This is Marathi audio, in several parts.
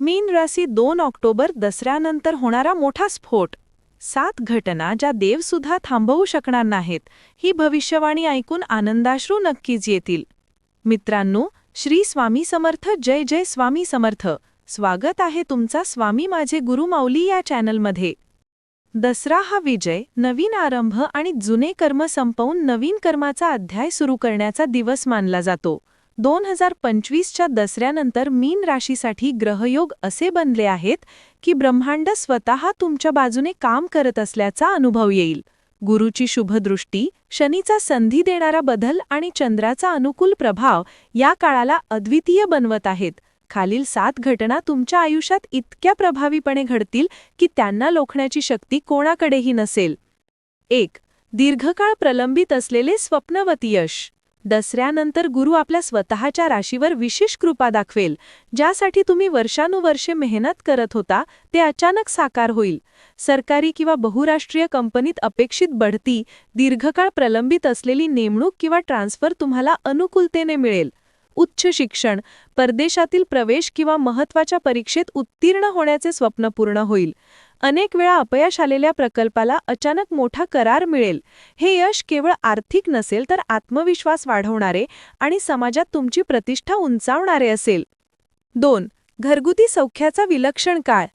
मीन राशी दोन ऑक्टोबर दसऱ्यानंतर होणारा मोठा स्फोट. सात घटना ज्या देवसुद्धा थांबवू शकणार नाहीत ही भविष्यवाणी ऐकून आनंदाश्रू नक्कीच येतील. मित्रांनो श्री स्वामी समर्थ जय जय स्वामी समर्थ. स्वागत आहे तुमचा स्वामी माझे गुरुमाऊली या चॅनलमध्ये. दसरा हा विजय नवीन आरंभ आणि जुने कर्म संपवून नवीन कर्माचा अध्याय सुरू करण्याचा दिवस मानला जातो. दोन हजार पंचवीसच्या दसऱ्यानंतर मीन राशीसाठी ग्रहयोग असे बनले आहेत की ब्रह्मांड स्वतः तुमच्या बाजूने काम करत असल्याचा अनुभव येईल. गुरुची शुभदृष्टी शनीचा संधी देणारा बदल आणि चंद्राचा अनुकूल प्रभाव या काळाला अद्वितीय बनवत आहेत. खालील सात घटना तुमच्या आयुष्यात इतक्या प्रभावीपणे घडतील की त्यांना लोखण्याची शक्ती कोणाकडेही नसेल. एक दीर्घकाळ प्रलंबित असलेले स्वप्नवती यश. दसऱ्यानंतर गुरु आपल्या स्वतःच्या राशीवर विशेष कृपा दाखवेल ज्यासाठी तुम्ही वर्षानुवर्षे मेहनत करत होता ते अचानक साकार होईल. सरकारी किंवा बहुराष्ट्रीय कंपनीत अपेक्षित बढती दीर्घकाळ प्रलंबित असलेली नेमणूक किंवा ट्रान्सफर तुम्हाला अनुकूलतेने मिळेल. उच्च शिक्षण परदेशातील प्रवेश किंवा महत्त्वाच्या परीक्षेत उत्तीर्ण होण्याचे स्वप्न पूर्ण होईल. अनेक वेळा अपयश आलेल्या प्रकल्पाला अचानक मोठा करार मिळेल. हे यश केवळ आर्थिक नसेल तर आत्मविश्वास वाढवणारे आणि समाजात तुमची प्रतिष्ठा उंचावणारे असेल. दोन घरगुती सौख्याचा विलक्षण काळ.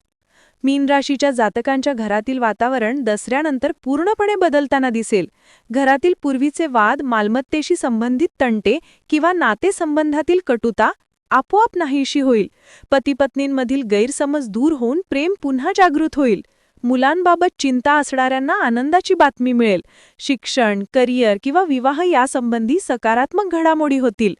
मीन राशीच्या जातकांच्या घरातील वातावरण दसऱ्यानंतर पूर्णपणे बदलताना दिसेल. घरातील पूर्वीचे वाद मालमत्तेशी संबंधित तंटे किंवा नातेसंबंधातील कटुता आपोआप नाहीशी होईल. पतीपत्नींमधील गैरसमज दूर होऊन प्रेम पुन्हा जागृत होईल. मुलांबाबत चिंता असणाऱ्यांना आनंदाची बातमी मिळेल. शिक्षण करिअर किंवा विवाह यासंबंधी सकारात्मक घडामोडी होतील.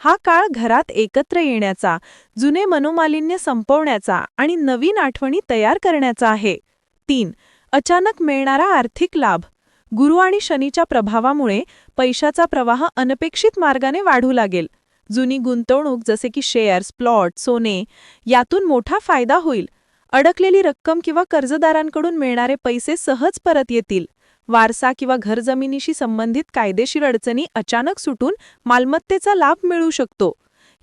हा काळ घरात एकत्र येण्याचा जुने मनोमालिन्य संपवण्याचा आणि नवीन आठवणी तयार करण्याचा आहे. तीन अचानक मिळणारा आर्थिक लाभ. गुरु आणि शनीच्या प्रभावामुळे पैशाचा प्रवाह अनपेक्षित मार्गाने वाढू लागेल. जुनी गुंतवणूक जसे की शेअर्स प्लॉट सोने यातून मोठा फायदा होईल. अडकलेली रक्कम किंवा कर्जदारांकडून मिळणारे पैसे सहज परत येतील. वारसा किंवा घरजमिनीशी संबंधित कायदेशीर अडचणी अचानक सुटून मालमत्तेचा लाभ मिळू शकतो.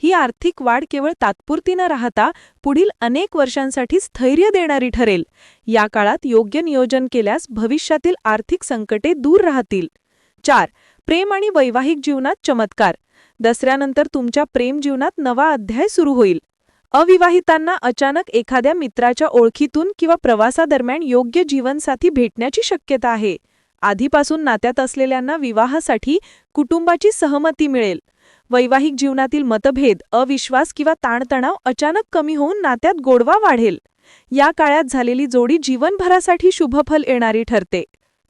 ही आर्थिक वाढ केवळ तात्पुरती न राहता पुढील अनेक वर्षांसाठी स्थैर्य देणारी ठरेल. या काळात योग्य नियोजन केल्यास भविष्यातील आर्थिक संकटे दूर राहतील. चार. प्रेम आणि वैवाहिक जीवनात चमत्कार. दसऱ्यानंतर तुमच्या प्रेम जीवनात नवा अध्याय सुरू होईल. अविवाहितांना अचानक एखाद्या मित्राच्या ओळखीतून किंवा प्रवासादरम्यान योग्य जीवनसाथी भेटण्याची शक्यता आहे. आधीपासून नात्यात असलेल्यांना विवाहासाठी कुटुंबाची सहमती मिळेल. वैवाहिक जीवनातील मतभेद अविश्वास किंवा ताणतणाव अचानक कमी होऊन नात्यात गोडवा वाढेल. या काळात झालेली जोडी जीवनभरासाठी शुभफल येणारी ठरते.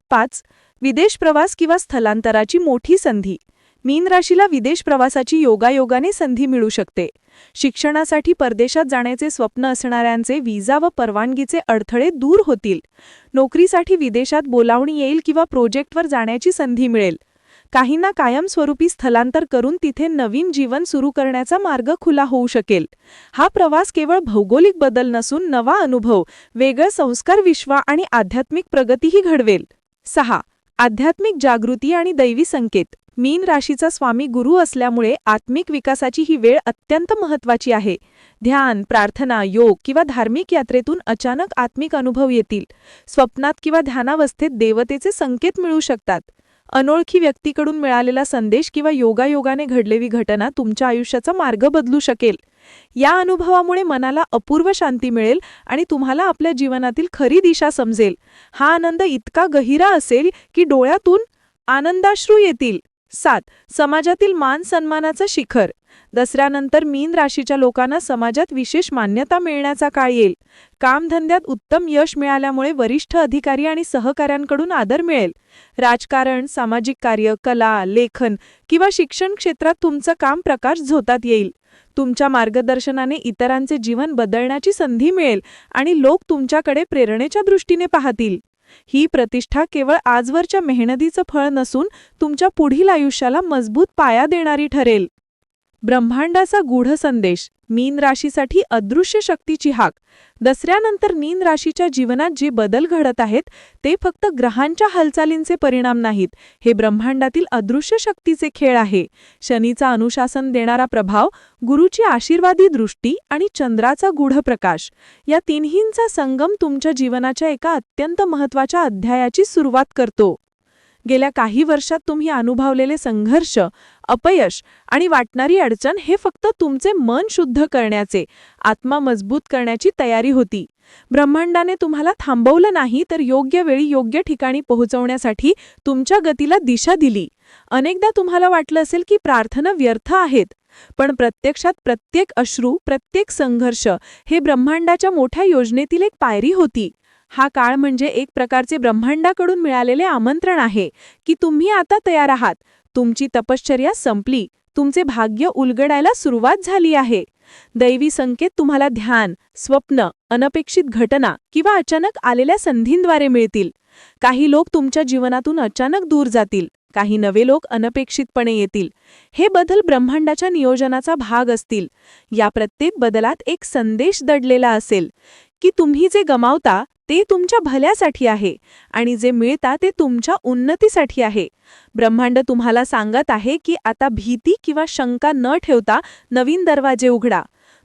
पाच. विदेश प्रवास किंवा स्थलांतराची मोठी संधी. मीन राशीला विदेश प्रवासाची योगायोगाने संधी मिळू शकते. शिक्षणासाठी परदेशात जाण्याचे स्वप्न असणाऱ्यांचे विजा व परवानगीचे अडथळे दूर होतील. नोकरीसाठी विदेशात बोलावणी येईल किंवा प्रोजेक्टवर जाण्याची संधी मिळेल. काहींना कायमस्वरूपी स्थलांतर करून तिथे नवीन जीवन सुरू करण्याचा मार्ग खुला होऊ शकेल. हा प्रवास केवळ भौगोलिक बदल नसून नवा अनुभव वेगळं संस्कार विश्वा आणि आध्यात्मिक प्रगतीही घडवेल. सहा. आध्यात्मिक जागृती आणि दैवी संकेत. मीन राशीचा स्वामी गुरु असल्यामुळे आत्मिक विकासाची ही वेळ अत्यंत महत्वाची आहे. ध्यान प्रार्थना योग किंवा धार्मिक यात्रेतून अचानक आत्मिक अनुभव येतील. स्वप्नात किंवा ध्यानावस्थेत देवतेचे संकेत मिळू शकतात. अनोळखी व्यक्तीकडून मिळालेला संदेश किंवा योगायोगाने घडलेली घटना तुमच्या आयुष्याचा मार्ग बदलू शकेल. या अनुभवामुळे मनाला अपूर्व शांती मिळेल आणि तुम्हाला आपल्या जीवनातील खरी दिशा समजेल. हा आनंद इतका गहिरा असेल की डोळ्यातून आनंदाश्रू येतील. सात समाजातील मान सन्मानाचं शिखर. दसऱ्यानंतर मीन राशीच्या लोकांना समाजात विशेष मान्यता मिळण्याचा काळ येईल. कामधंद्यात उत्तम यश मिळाल्यामुळे वरिष्ठ अधिकारी आणि सहकाऱ्यांकडून आदर मिळेल. राजकारण सामाजिक कार्य कला लेखन किंवा शिक्षण क्षेत्रात तुमचं काम प्रकाश झोतात येईल. तुमच्या मार्गदर्शनाने इतरांचे जीवन बदलण्याची संधी मिळेल आणि लोक तुमच्याकडे प्रेरणेच्या दृष्टीने पाहतील. ही प्रतिष्ठा केवळ आजवरच्या मेहनतीचं फळ नसून तुमच्या पुढील आयुष्याला मजबूत पाया देणारी ठरेल. ब्रह्मांडाचा गूढ संदेश. मीन राशीसाठी अदृश्य शक्तीची हाक. दसऱ्यानंतर मीन राशीच्या जीवनात जे बदल घडत आहेत ते फक्त ग्रहांच्या हालचालींचे परिणाम नाहीत. हे ब्रह्मांडातील अदृश्य शक्तीचे खेळ आहे. शनीचा अनुशासन देणारा प्रभाव गुरुची आशीर्वादी दृष्टी आणि चंद्राचा गूढ प्रकाश या तिन्हींचा संगम तुमच्या जीवनाच्या एका अत्यंत महत्त्वाच्या अध्यायाची सुरुवात करतो. गेल्या काही वर्षात तुम्ही अनुभवलेले संघर्ष अपयश आणि वाटणारी अडचण हे फक्त तुमचे मन शुद्ध करण्याचे आत्मा मजबूत करण्याची तयारी होती. ब्रह्मांडाने तुम्हाला थांबवलं नाही तर योग्य वेळी योग्य ठिकाणी पोहोचवण्यासाठी तुमच्या गतीला दिशा दिली. अनेकदा तुम्हाला वाटलं असेल की प्रार्थना व्यर्थ आहेत पण प्रत्यक्षात प्रत्येक अश्रू प्रत्येक संघर्ष हे ब्रह्मांडाच्या मोठ्या योजनेतील एक पायरी होती. हा काळ म्हणजे एक प्रकारचे ब्रह्मांडाकडून मिळालेले आमंत्रण आहे की तुम्ही आता तयार आहात. तुमची तपश्चर्या संपली. तुमचे भाग्य उलगडायला सुरुवात झाली आहे. दैवी संकेत तुम्हाला ध्यान स्वप्न अनपेक्षित घटना किंवा अचानक आलेल्या संधींद्वारे मिळतील. काही लोक तुमच्या जीवनातून अचानक दूर जातील. काही नवे लोक अनपेक्षितपणे येतील. हे बदल ब्रह्मांडाच्या नियोजनाचा भाग असतील. या प्रत्येक बदलात एक संदेश दडलेला असेल की तुम्ही जे गमावता ते तुमच्या भल्यासाठी आहे आणि जे मिळता ते तुमच्या उन्नतीसाठी आहे. ब्रह्मांड तुम्हाला सांगत आहे की आता भीती किंवा शंका न ठेवता नवीन दरवाजे उघडा.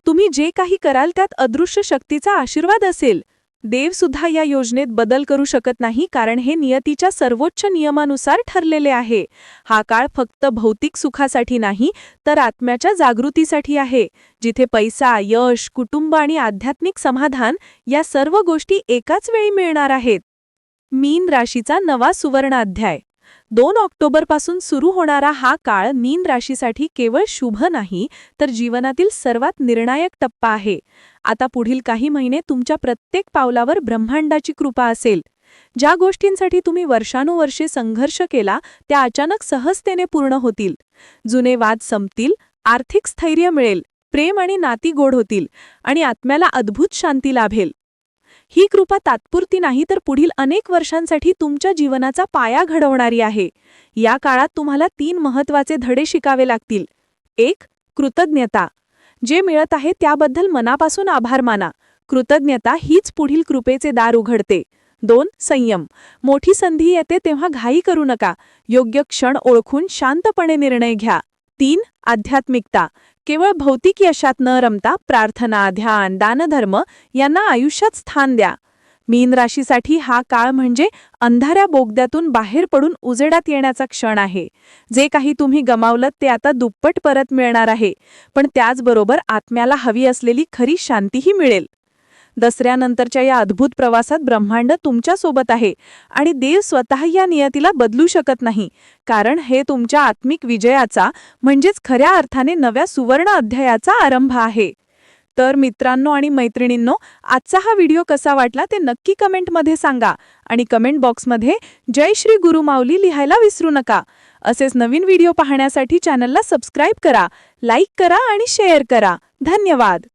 तुम्ही जे काही कराल त्यात अदृश्य शक्तीचा आशीर्वाद असेल. देवसुद्धा या योजनेत बदल करू शकत नाही कारण हे नियतीच्या सर्वोच्च नियमानुसार ठरलेले आहे. हा काळ फक्त भौतिक सुखासाठी नाही तर आत्म्याच्या जागृतीसाठी आहे जिथे पैसा यश कुटुंब आणि आध्यात्मिक समाधान या सर्व गोष्टी एकाच वेळी मिळणार आहेत. मीन राशीचा नवा सुवर्णाध्याय दोन ऑक्टोबरपासून सुरू होणारा हा काळ मीन राशीसाठी केवळ शुभ नाही तर जीवनातील सर्वात निर्णायक टप्पा आहे. आता पुढील काही महिने तुमच्या प्रत्येक पावलावर ब्रह्मांडाची कृपा असेल. ज्या गोष्टींसाठी तुम्ही वर्षानुवर्षे संघर्ष केला त्या अचानक सहजतेने पूर्ण होतील. जुने वाद संपतील आर्थिक स्थैर्य मिळेल प्रेम आणि नाती गोड होतील आणि आत्म्याला अद्भुत शांती लाभेल. ही कृपा तात्पुरती नाही तर पुढील अनेक वर्षांसाठी तुमच्या जीवनाचा पाया घडवणारी आहे. या काळात तुम्हाला तीन महत्त्वाचे धडे शिकावे लागतील. एक कृतज्ञता. जे मिळत आहे त्याबद्दल मनापासून आभार माना. कृतज्ञता हीच पुढील कृपेचे दार उघडते. दोन संयम. मोठी संधी येते तेव्हा घाई करू नका. योग्य क्षण ओळखून शांतपणे निर्णय घ्या. तीन आध्यात्मिकता. केवळ भौतिक यशात न रमता प्रार्थना ध्यान दानधर्म यांना आयुष्यात स्थान द्या. मीन राशीसाठी हा काळ म्हणजे अंधाऱ्या बोगद्यातून बाहेर पडून उजेडात येण्याचा क्षण आहे. जे काही तुम्ही गमावलं ते आता दुप्पट परत मिळणार आहे. पण त्याचबरोबर आत्म्याला हवी असलेली खरी शांतीही मिळेल. दसऱ्यानंतरच्या या अद्भुत प्रवासात ब्रह्मांड तुमच्यासोबत आहे आणि देव स्वतः या नियतीला बदलू शकत नाही. कारण हे तुमच्या आत्मिक विजयाचा म्हणजेच खऱ्या अर्थाने नव्या सुवर्ण अध्यायाचा आरंभ आहे. तर मित्रांनो आणि मैत्रिणींनो आजचा हा व्हिडिओ कसा वाटला ते नक्की कमेंटमध्ये सांगा आणि कमेंट बॉक्समध्ये जय श्री गुरुमाऊली लिहायला विसरू नका. असेच नवीन व्हिडिओ पाहण्यासाठी चॅनलला सबस्क्राईब करा लाईक करा आणि शेअर करा. धन्यवाद!